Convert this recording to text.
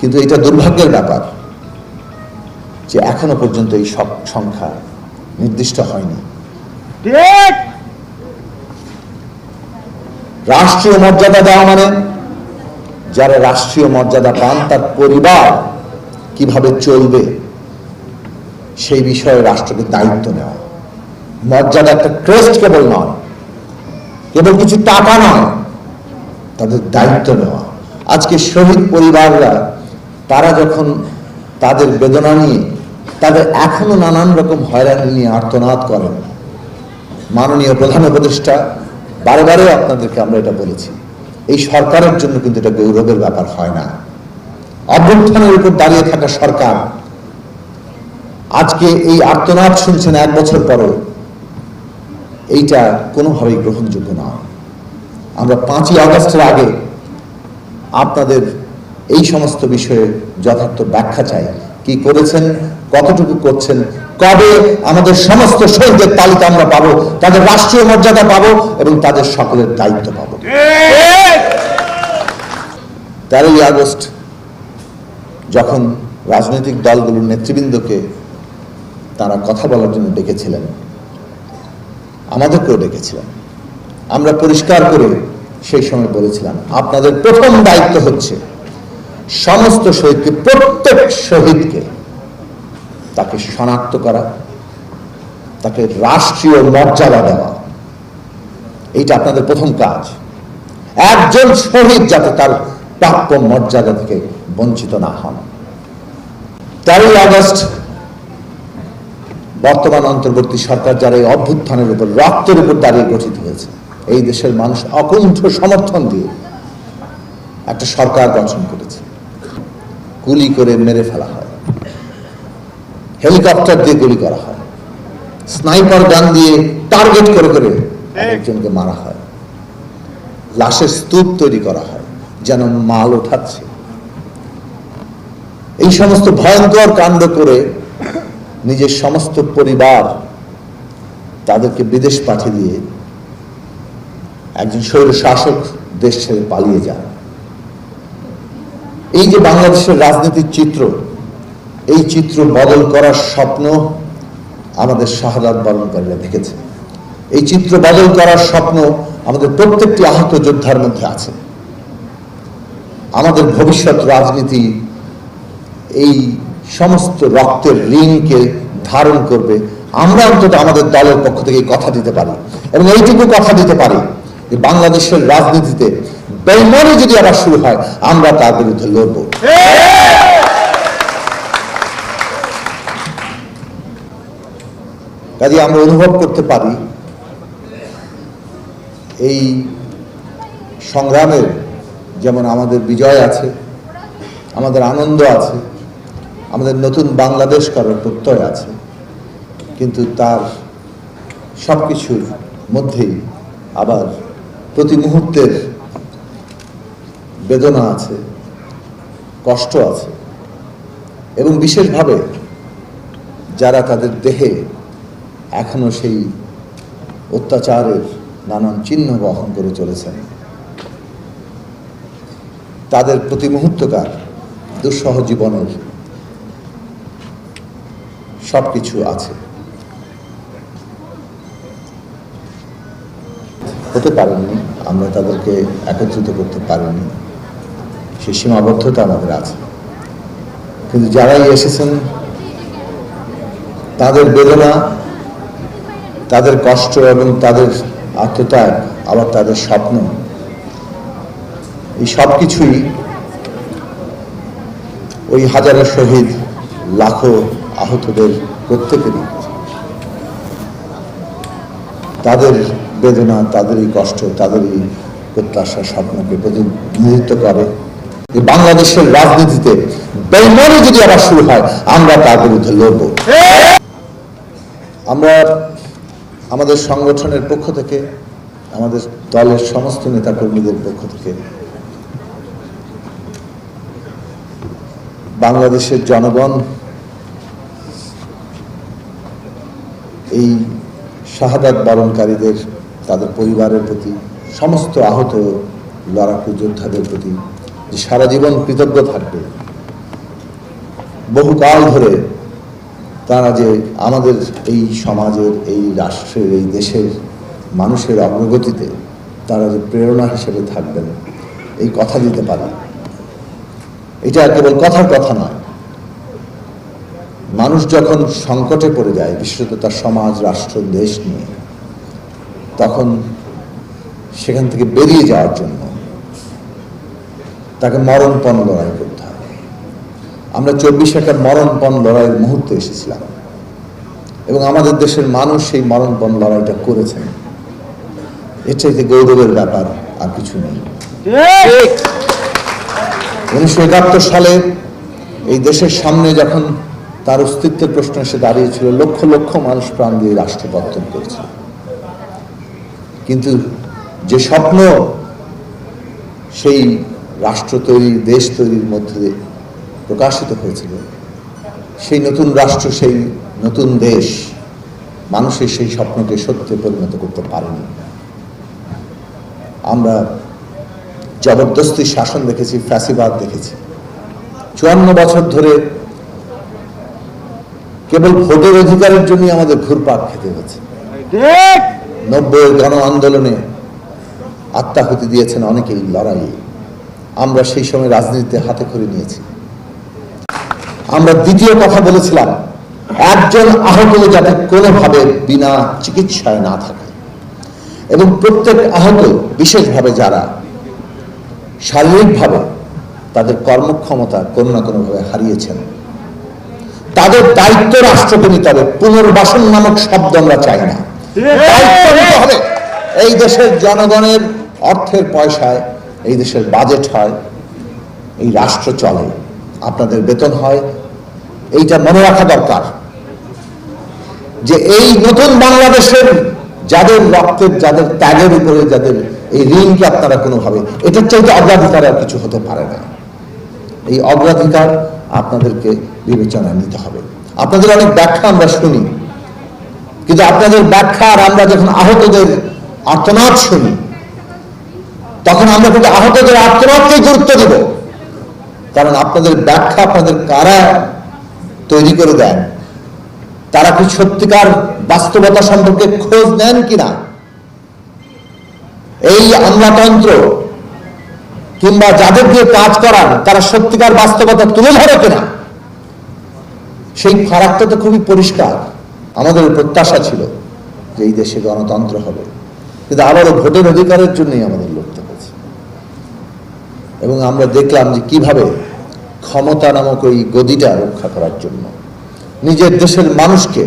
কিন্তু এটা দুর্ভাগ্যের ব্যাপার যে এখনও পর্যন্ত এই সব সংখ্যা নির্দিষ্ট হয়নি। রাষ্ট্রীয় মর্যাদা দেওয়া মানে যারা রাষ্ট্রীয় মর্যাদা পান তার পরিবার কীভাবে চলবে সেই বিষয়ে রাষ্ট্রকে দায়িত্ব নেওয়া। মর্যাদা একটা ক্রেস্ট কেবল নয় কেবল কিছু টাকা নয় তাদের দায়িত্ব নেওয়া। আজকে শহীদ পরিবাররা তারা যখন তাদের বেদনা নিয়ে, তাদের এখনও নানান রকম হয়রানি নিয়ে আর্তনাদ করেন। মাননীয় প্রধান উপদেষ্টা, বারে বারে আপনাদেরকে আমরা এটা বলেছি। এই সরকারের জন্য কিন্তু এটা গৌরবের ব্যাপার হয় না। অভ্যুত্থানের উপর দাঁড়িয়ে থাকা সরকার, আজকে এই আর্তনাদ শুনছেন এক বছর পরও, এইটা কোনোভাবেই গ্রহণযোগ্য না আমরা পাঁচই আগস্টের আগে আপনাদের এই সমস্ত বিষয়ে যথার্থ ব্যাখ্যা চাই। কি করেছেন? কতটুকু করছেন? কবে আমাদের সমস্ত শহীদের তালিকা আমরা পাবো? তাদের রাষ্ট্রীয় মর্যাদা পাবো এবং তাদের সকলের দায়িত্ব পাবো। তেরোই আগস্ট, যখন রাজনৈতিক দলগুলোর নেতৃবৃন্দকে তারা কথা বলার জন্য ডেকেছিলেন, আমাদেরকেও ডেকেছিলেন। আমরা পরিষ্কার করে সেই সময় বলেছিলাম, আপনাদের প্রথম দায়িত্ব হচ্ছে সমস্ত শহীদকে, প্রত্যেক শহীদকে তাকে শনাক্ত করা, তাকে রাষ্ট্রীয় মর্যাদা দেওয়া। এইটা আপনাদের প্রথম কাজ। একজন শহীদ যাতে তার প্রাপ্য মর্যাদা থেকে বঞ্চিত না হন। তেরোই আগস্ট বর্তমান অন্তর্বর্তী সরকার যারা এই অভ্যুত্থানের উপর, রক্তের উপর দাঁড়িয়ে গঠিত হয়েছে, এই দেশের মানুষ অকুণ্ঠ সমর্থন দিয়ে একটা সরকার গঠন করেছে। গুলি করে মেরে ফেলা হয়। হেলিকপ্টার দিয়ে গুলি করা হয়। স্নাইপার গান দিয়ে টার্গেট করে করে একজনকে মারা হয়। লাশের স্তূপ তৈরি করা হয়, যেন মাল ওঠাচ্ছে এই সমস্ত ভয়ঙ্কর কাণ্ড করে নিজের সমস্ত পরিবার তাদেরকে বিদেশ পাঠিয়ে দিয়ে একজন স্বৈর শাসক দেশ ছেড়ে পালিয়ে যান এই যে বাংলাদেশের রাজনীতির চিত্র, এই চিত্র বদল করার স্বপ্ন আমাদের শাহাদাত বরণকারীরা দেখেছে। এই চিত্র বদল করার স্বপ্ন আমাদের প্রত্যেকটি আহত যোদ্ধার মধ্যে আছে। আমাদের ভবিষ্যৎ রাজনীতি এই সমস্ত রক্তের ঋণকে ধারণ করবে। আমরা অন্তত আমাদের দলের পক্ষ থেকে কথা দিতে পারি এবং এইটুকু কথা দিতে পারি যে বাংলাদেশের রাজনীতিতে বেইমানি যদি আবার শুরু হয়, আমরা তার বিরুদ্ধে লড়ব। কাজে আমরা অনুভব করতে পারি, এই সংগ্রামের যেমন আমাদের বিজয় আছে, আমাদের আনন্দ আছে, আমাদের নতুন বাংলাদেশ করার প্রত্যয় আছে, কিন্তু তার সব কিছুর মধ্যেই আবার প্রতি মুহূর্তের বেদনা আছে, কষ্ট আছে এবং বিশেষভাবে যারা তাদের দেহে এখনও সেই অত্যাচারের নানান চিহ্ন বহন করে চলেছেন, তাদের প্রতি মুহূর্তকার দুঃসহ জীবনের সব কিছু আছে। হতে পারেননি আমরা তাদেরকে একত্রিত করতে পারিনি। সেই সীমাবদ্ধতা আমাদের আছে। কিন্তু যারাই এসেছেন, তাদের বেদনা, তাদের কষ্ট এবং তাদের আত্মত্যাগ আবার তাদের স্বপ্ন, এই সব কিছুই ওই হাজারো শহীদ, লাখো আহতদের প্রত্যেকেরই তাদের বেদনা, তাদের এই কষ্ট, তাদের এই প্রত্যাশা স্বপ্নকে প্রতিনিধিত্ব করে। বাংলাদেশের রাজনীতিতে বেইমানি যদি আবার শুরু হয়, আমরা তার বিরুদ্ধে লড়ব। আমরা আমাদের সংগঠনের পক্ষ থেকে, আমাদের দলের সমস্ত নেতাকর্মীদের পক্ষ থেকে, বাংলাদেশের জনগণ এই শাহাদাত বরণকারীদের, তাদের পরিবারের প্রতি, সমস্ত আহত লড়াকু যোদ্ধাদের প্রতি যে সারা জীবন কৃতজ্ঞ থাকবে। বহুকাল ধরে তারা যে আমাদের এই সমাজের, এই রাষ্ট্রের, এই দেশের মানুষের অগ্রগতিতে তারা যে প্রেরণা হিসেবে থাকবেন, এই কথা দিতে পারি। এটা কেবল কথার কথা নয়। মানুষ যখন সংকটে পড়ে যায়, বিশেষত তার সমাজ, রাষ্ট্র, দেশ নিয়ে, তখন সেখান থেকে বেরিয়ে যাওয়ার জন্য তাকে মরণপণ লড়াই করতে হবে। আমরা চব্বিশে একটা মরণপণ লড়াইয়ের মুহূর্তে এসেছিলাম। এবং আমাদের দেশের মানুষ সেই মরণপণ লড়াইটা করেছেন। এর চাইতে গৌরবের ব্যাপার আর কিছু নেই। উনিশশো একাত্তর সালে এই দেশের সামনে যখন তার অস্তিত্বের প্রশ্ন এসে দাঁড়িয়েছিল লক্ষ লক্ষ মানুষ প্রাণ দিয়ে রাষ্ট্র পত্তন করেছিল। কিন্তু যে স্বপ্ন সেই রাষ্ট্র তৈরি দেশ তৈরির মধ্যে প্রকাশিত হয়েছিল। সেই নতুন রাষ্ট্র সেই নতুন দেশ মানুষের সেই স্বপ্নকে সত্যে পরিণত করতে পারেনি। আমরা জবরদস্তি শাসন দেখেছি ফ্যাসিবাদ দেখেছি। চুয়ান্ন বছর ধরে কেবল ভোটের অধিকারের জন্যই আমাদের ঘুরপাক খেতে হয়েছে নব্বই গণ আন্দোলনে আত্মাহুতি দিয়েছেন অনেকেই লড়াইয়ে। আমরা সেই সময় রাজনীতিতে হাতে করে নিয়েছি। আমরা দ্বিতীয় কথা বলেছিলাম, একজন আহত যাতে কোনোভাবে বিনা চিকিৎসায় না থাকে। এবং প্রত্যেক আহত, বিশেষভাবে যারা শারীরিকভাবে তাদের কর্মক্ষমতা কোনো না কোনোভাবে হারিয়েছেন, তাদের দায়িত্ব রাষ্ট্রকে নিতে হবে পুনর্বাসন নামক শব্দ আমরা চাই না। এই দেশের জনগণের অর্থের পয়সায় এই দেশের বাজেট হয়, এই রাষ্ট্র চলে, আপনাদের বেতন হয়, এইটা মনে রাখা দরকার যে এই নতুন বাংলাদেশের যাদের রক্তের, যাদের ত্যাগের উপরে, যাদের এই ঋণকে আপনারা কোনোভাবে, এটার চাইতে অগ্রাধিকার আর কিছু হতে পারে না। এই অগ্রাধিকার আপনাদেরকে বিবেচনায় নিতে হবে। আপনাদের অনেক ব্যাখ্যা আমরা শুনি, কিন্তু আপনাদের ব্যাখ্যা আর আমরা যখন আহতদের আর্তনাদ শুনি তখন আমরা কিন্তু আহতদের আর্তনাদকে গুরুত্ব দেব। কারণ আপনাদের ব্যাখ্যা আপনাদের কারা তৈরি করে দেন তারা কি সত্যিকার বাস্তবতা সম্পর্কে খোঁজ নেন কিনা? এই আমলাতন্ত্র কিংবা যাদের দিয়ে কাজ করান তারা সত্যিকার বাস্তবতা তুলে ধরে কিনা? সেই ফারাকটা তো খুবই পরিষ্কার। আমাদের প্রত্যাশা ছিল যে এই দেশে গণতন্ত্র হবে। কিন্তু আবারও ভোটের অধিকারের জন্যই আমাদের লড়তে এবং আমরা দেখলাম যে কীভাবে ক্ষমতা নামক ওই গদিটা রক্ষা করার জন্য। নিজের দেশের মানুষকে